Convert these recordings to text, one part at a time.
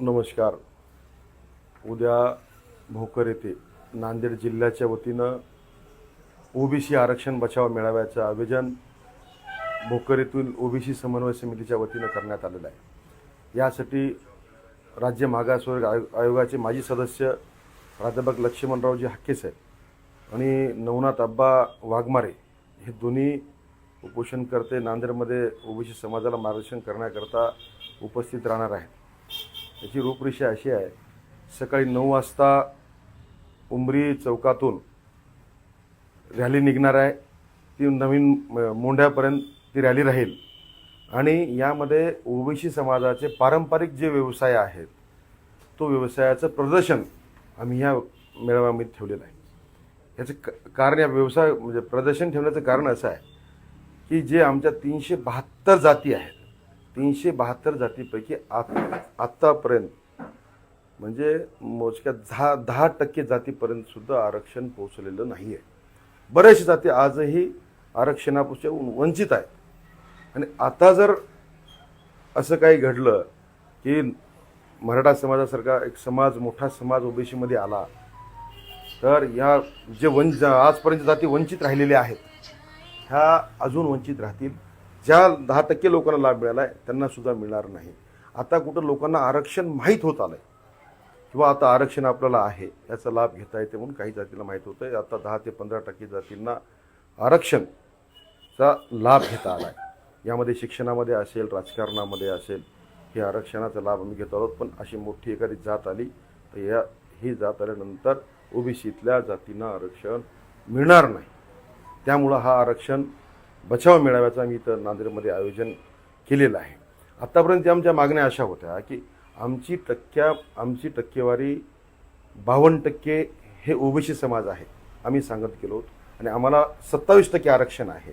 नमस्कार. उद्या भोकर येथे नांदेड जिल्ह्याच्या वतीनं ओबीसी आरक्षण बचाव मेळाव्याचं आयोजन भोकर येथील ओबीसी समन्वय समितीच्या वतीनं करण्यात आलेलं आहे. यासाठी राज्य मागासवर्ग आयो आयोगाचे माजी सदस्य प्राध्यापक लक्ष्मणरावजी हाकेसाहेब आणि नवनाथ अब्बा वाघमारे हे दोन्ही उपोषणकर्ते नांदेडमध्ये ओबीसी समाजाला मार्गदर्शन करण्याकरता उपस्थित राहणार आहेत. त्याची रूपरेषा अशी आहे. सकाळी नऊ वाजता उमरी चौकातून रॅली निघणार आहे. ती नवीन मोंढ्यापर्यंत ती रॅली राहील. आणि यामध्ये ओबीसी समाजाचे पारंपरिक जे व्यवसाय आहेत तो व्यवसायाचं प्रदर्शन आम्ही ह्या मेळाव्यामध्ये ठेवलेलं आहे. याचं क- कारण या व्यवसाय म्हणजे प्रदर्शन ठेवण्याचं कारण असं आहे की जे आमच्या तीनशे बहात्तर जाती आहेत तीनशे बहात्तर जातीपैकी आत आत्तापर्यंत म्हणजे मोजक्या दहा दहा टक्के जातीपर्यंत सुद्धा आरक्षण पोहोचलेलं नाही आहे बऱ्याचशा जाती आजही आरक्षणापासून वंचित आहेत. आणि आता जर असं काही घडलं की मराठा समाजासारखा एक समाज मोठा समाज ओबीसीमध्ये आला तर या जे वंच आजपर्यंत जाती वंचित राहिलेल्या आहेत ह्या अजून वंचित राहतील. ज्या दहा टक्के लोकांना लाभ मिळाला आहे त्यांनासुद्धा मिळणार नाही. आता कुठं लोकांना आरक्षण माहीत होत आलं आहे किंवा आता आरक्षण आपल्याला आहे याचा लाभ घेता येते म्हणून काही जातीला माहीत होतं आहे आता दहा ते पंधरा टक्के जातींना आरक्षणचा लाभ घेता आला आहे यामध्ये शिक्षणामध्ये असेल राजकारणामध्ये असेल हे आरक्षणाचा लाभ आम्ही घेत आहोत. पण अशी मोठी एखादी जात आली तर या ही जात आल्यानंतर ओबीसीतल्या जातींना आरक्षण मिळणार नाही. त्यामुळं हा आरक्षण बचाव मेळाव्याचं आम्ही इथं नांदेडमध्ये आयोजन केलेलं आहे. आत्तापर्यंत आमच्या मागण्या अशा होत्या की आमची टक्क्या आमची टक्केवारी बावन्न टक्के हे ओबीसी समाज आहे आम्ही सांगत गेलो होतो. आणि आम्हाला सत्तावीस टक्के आरक्षण आहे.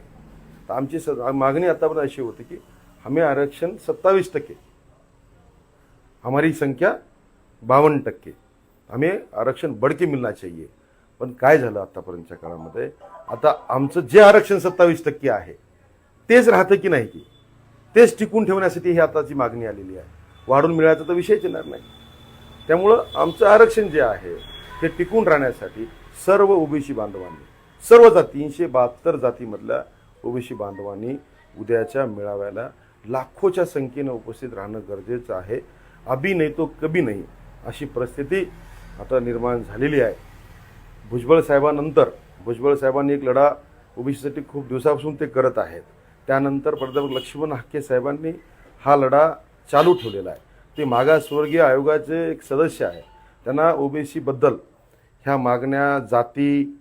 तर आमची स मागणी आत्तापर्यंत अशी होती की हमें आरक्षण सत्तावीस टक्के हमारी संख्या बावन्न टक्के. हमें आरक्षण बडके मिलना चाहिए पण काय झालं आत्तापर्यंतच्या काळामध्ये? आता आमचं जे आरक्षण सत्तावीस टक्के आहे तेच राहतं की नाही की तेच टिकून ठेवण्यासाठी ही आताची मागणी आलेली आहे. वाढून मिळायचा तर विषयच येणार नाही. त्यामुळं आमचं आरक्षण जे आहे ते टिकून राहण्यासाठी सर्व ओबीसी बांधवांनी सर्व जाती तीनशे बहात्तर जातीमधल्या ओबीसी बांधवांनी उद्याच्या मेळाव्याला लाखोच्या संख्येनं उपस्थित राहणं गरजेचं आहे. अभी नाही तो कभी नाही अशी परिस्थिती आता निर्माण झालेली आहे. भुजबळ साहेबानंतर भुजबळ साहेबांनी एक लढा ओबीसीसाठी खूप दिवसापासून ते करत आहेत. त्यानंतर प्राध्यापक लक्ष्मण हाके साहेबांनी हा लढा चालू ठेवलेला आहे. ते मागासवर्गीय आयोगाचे एक सदस्य आहे. त्यांना ओबीसीबद्दल ह्या मागण्या जाती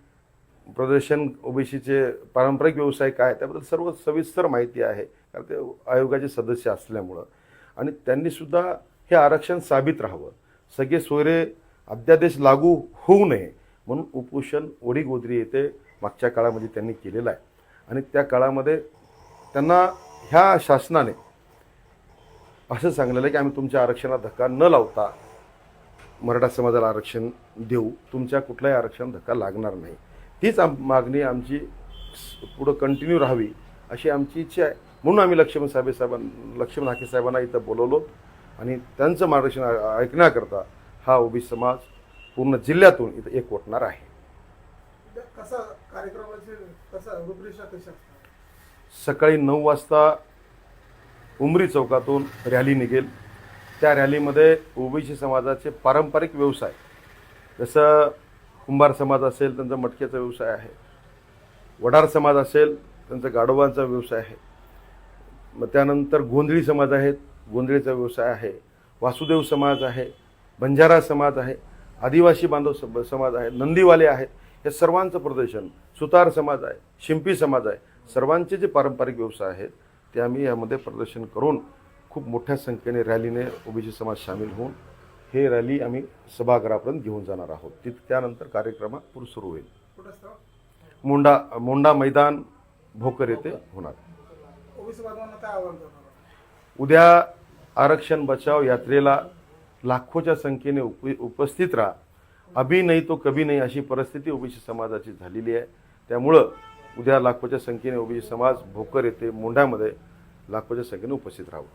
प्रदर्शन ओबीसीचे पारंपरिक व्यवसाय काय त्याबद्दल सर्व सविस्तर माहिती आहे. कारण ते आयोगाचे सदस्य असल्यामुळं. आणि त्यांनीसुद्धा हे आरक्षण साबित राहावं. सगळे सोयरे अध्यादेश लागू होऊ नये. म्हणून उपोषण ओढीगोदरी येथे मागच्या काळामध्ये त्यांनी केलेलं आहे. आणि त्या काळामध्ये त्यांना ह्या शासनाने असं सांगलेलं आहे की आम्ही तुमच्या आरक्षणाला धक्का न लावता मराठा समाजाला आरक्षण देऊ. तुमच्या कुठल्याही आरक्षण धक्का लागणार नाही. तीच आम मागणी आमची पुढं कंटिन्यू राहावी अशी आमची इच्छा आहे. म्हणून आम्ही लक्ष्मण साहेब साहेबां लक्ष्मण हाके साहेबांना इथं बोलवलो आणि त्यांचं मार्गदर्शन ऐकण्याकरता हा ओबीसी समाज पूर्ण जिल्ह्यातून इथं एकवटणार आहे. कसा कार्यक्रमाची कसा रूपरेषा कशी असणार? सकाळी नऊ वाजता उमरी चौकातून रॅली निघेल. त्या रॅलीमध्ये ओबीसी समाजाचे पारंपरिक व्यवसाय जसं कुंभार समाज असेल त्यांचा मटक्याचा व्यवसाय आहे. वडार समाज असेल त्यांचा गाढोबांचा व्यवसाय आहे. मग त्यानंतर गोंधळी समाज आहेत गोंधळीचा व्यवसाय आहे. वासुदेव समाज आहे बंजारा समाज आहे. आदिवासी बांधव सम- समाज आहे नंदीवाले आहेत या सर्वांचं प्रदर्शन. सुतार समाज आहे शिंपी समाज आहे. सर्वांचे जे पारंपरिक व्यवसाय आहेत ते आम्ही यामध्ये प्रदर्शन करून खूप मोठ्या संख्येने रॅलीने ओबीसी समाज सामील होऊन हे रॅली आम्ही सभागृहापर्यंत घेऊन जाणार आहोत. तिथ त्यानंतर कार्यक्रम पुढे सुरू होईल. मोंडा मोंडा मैदान भोकर येथे होणार. उद्या आरक्षण बचाव यात्रेला लाखोच्या संख्येने उप उपस्थित राहा. अभि नाही तो कभी नाही अशी परिस्थिती ओबीसी समाजाची झालेली आहे. त्यामुळं उद्या लाखोच्या संख्येने ओबीसी समाज भोकर येथे मोंढ्यामध्ये लाखोच्या संख्येने उपस्थित राहावं.